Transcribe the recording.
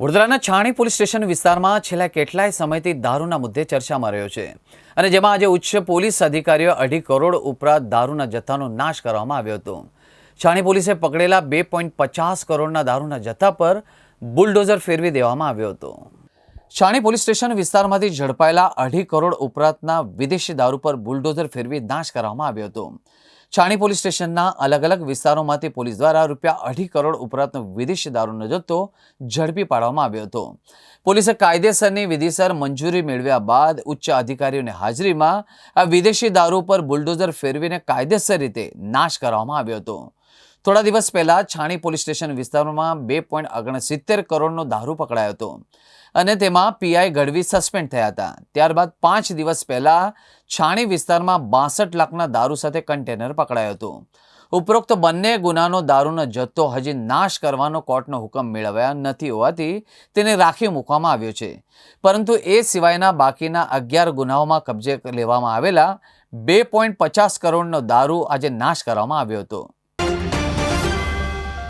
વડોદરાના છાણી police station વિસ્તારમાં છેલ્લા કેટલાય સમયથી દારૂના મુદ્દે ચર્ચામાં રહ્યો છે. અને જેમાં આજે ઉચ્ચ પોલીસ અધિકારીઓ અઢી કરોડ ઉપરાંત દારૂના જથ્થાનો નાશ કરવામાં આવ્યો હતો. છાણી પોલીસે પકડેલા બે પોઈન્ટ પચાસ કરોડના દારૂના જથ્થા પર બુલડોઝર ફેરવી દેવામાં આવ્યો હતો. છાણી પોલીસ સ્ટેશન વિસ્તારમાંથી ઝડપાયેલા અઢી કરોડ ઉપરાંતના વિદેશી દારૂ પર બુલડોઝર ફેરવી નાશ કરવામાં આવ્યો હતો. છાણી પોલીસ સ્ટેશનના અલગ અલગ વિસ્તારોમાંથી પોલીસ દ્વારા રૂપિયા અઢી કરોડ ઉપરાંતનો વિદેશી દારૂનો જથ્થો ઝડપી પાડવામાં આવ્યો હતો. પોલીસે કાયદેસરની વિધિસર મંજૂરી મેળવ્યા બાદ ઉચ્ચ અધિકારીઓની હાજરીમાં આ વિદેશી દારૂ પર બુલડોઝર ફેરવીને કાયદેસર રીતે નાશ કરવામાં આવ્યો હતો. થોડા દિવસ પહેલા છાણી પોલીસ સ્ટેશન વિસ્તારમાં બે પોઈન્ટ ઓગણસિત્તેર કરોડનો દારૂ પકડાયો હતો. અને તેમાં પીઆઈ ગઢવી સસ્પેન્ડ થયા હતા. ત્યારબાદ પાંચ દિવસ પહેલા છાણી વિસ્તારમાં બાસઠ લાખના દારૂ સાથે કન્ટેનર પકડાયો હતો. ઉપરોક્ત બંને ગુનાનો દારૂનો જથ્થો હજી નાશ કરવાનો કોર્ટનો હુકમ મેળવ્યા નથી હોવાથી તેને રાખી મૂકવામાં આવ્યો છે. પરંતુ એ સિવાયના બાકીના અગિયાર ગુનાઓમાં કબજે લેવામાં આવેલા બે પોઈન્ટ પચાસ કરોડનો દારૂ આજે નાશ કરવામાં આવ્યો હતો.